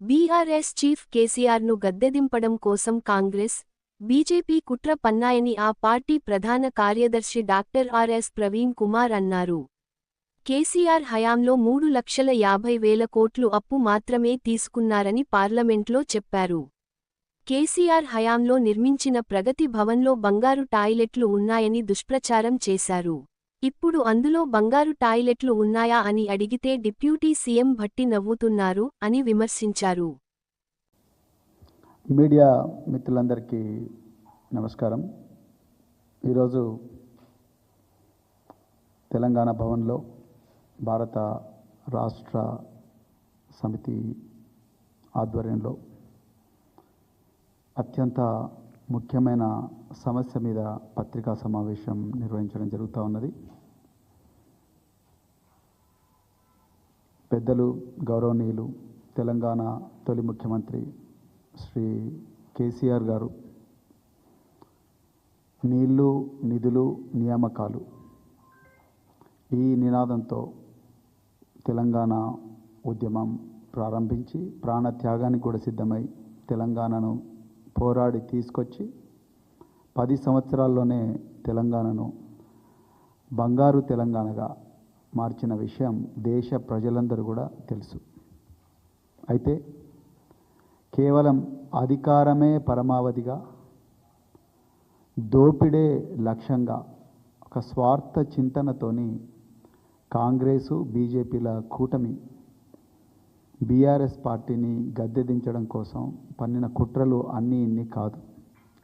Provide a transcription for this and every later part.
BRS chief కేసీఆర్ను గద్దెదింపడం కోసం Congress BJP కుట్ర పన్నాయని ఆ పార్టీ ప్రధాన కార్యదర్శి డాక్టర్ ఆర్ఎస్ ప్రవీణ్ కుమార్ అన్నారు. కేసీఆర్ హయాంలో మూడు లక్షల యాభై వేల కోట్లు అప్పు మాత్రమే తీసుకున్నారని పార్లమెంట్లో చెప్పారు. కేసీఆర్ హయాంలో నిర్మించిన ప్రగతి భవన్లో బంగారు టాయిలెట్లు ఉన్నాయని దుష్ప్రచారం చేశారు. ఇప్పుడు అందులో బంగారు టాయిలెట్లు ఉన్నాయా అని అడిగితే డిప్యూటీ సీఎం భట్టి నవ్వుతున్నారు అని విమర్శించారు. మీడియా మిత్రులందరికీ నమస్కారం. ఈరోజు తెలంగాణ భవన్లో భారత రాష్ట్ర సమితి ఆధ్వర్యంలో అత్యంత ముఖ్యమైన సమస్య మీద పత్రికా సమావేశం నిర్వహించడం జరుగుతూ ఉన్నది. పెద్దలు గౌరవనీయులు తెలంగాణ తొలి ముఖ్యమంత్రి శ్రీ కేసీఆర్ గారు. నీళ్ళు నిధులు నియామకాలు. ఈ నినాదంతో తెలంగాణ ఉద్యమం ప్రారంభించి ప్రాణత్యాగానికి కూడా సిద్ధమై తెలంగాణను పోరాడి తీసుకొచ్చి పది సంవత్సరాల్లోనే తెలంగాణను బంగారు తెలంగాణగా మార్చిన విషయం దేశ ప్రజలందరూ కూడా తెలుసు. అయితే కేవలం అధికారమే పరమావధిగా దోపిడే లక్ష్యంగా ఒక స్వార్థ చింతనతోని కాంగ్రెసు బీజేపీల కూటమి బీఆర్ఎస్ పార్టీని గద్దెదించడం కోసం పన్నిన కుట్రలు అన్నీ ఇన్ని కాదు.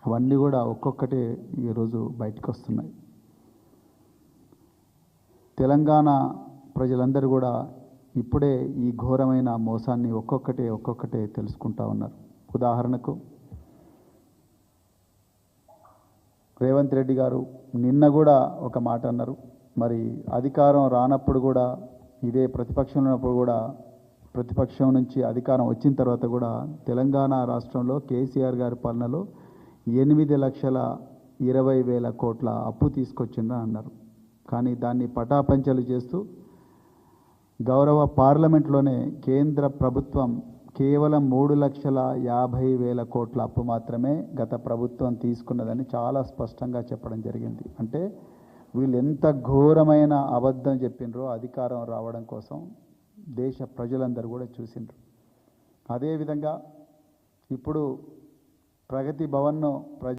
అవన్నీ కూడా ఒక్కొక్కటే ఈరోజు బయటకు వస్తున్నాయి తెలంగాణ ప్రజలందరూ కూడా ఇప్పుడే ఈ ఘోరమైన మోసాన్ని ఒక్కొక్కటే ఒక్కొక్కటే తెలుసుకుంటా ఉన్నారు. ఉదాహరణకు రేవంత్ రెడ్డి గారు నిన్న కూడా ఒక మాట అన్నారు. మరి అధికారం రానప్పుడు కూడా ఇదే ప్రతిపక్షంలో ఉన్నప్పుడు కూడా ప్రతిపక్షం నుంచి అధికారం వచ్చిన తర్వాత కూడా తెలంగాణ రాష్ట్రంలో కేసీఆర్ గారి పాలనలో ఎనిమిది లక్షల ఇరవై వేల కోట్ల అప్పు తీసుకొచ్చిందని అన్నారు. కానీ దాన్ని పటాపంచలు చేస్తూ గౌరవ పార్లమెంట్లోనే కేంద్ర ప్రభుత్వం కేవలం మూడు లక్షల యాభై వేల కోట్ల అప్పు మాత్రమే గత ప్రభుత్వం తీసుకున్నదని చాలా స్పష్టంగా చెప్పడం జరిగింది. అంటే వీళ్ళు ఎంత ఘోరమైన అబద్ధం చెప్పినరో అధికారం రావడం కోసం దేశ ప్రజలందరూ కూడా చూసిండ్రు. అదేవిధంగా ఇప్పుడు ప్రగతి భవన్ను ప్రజ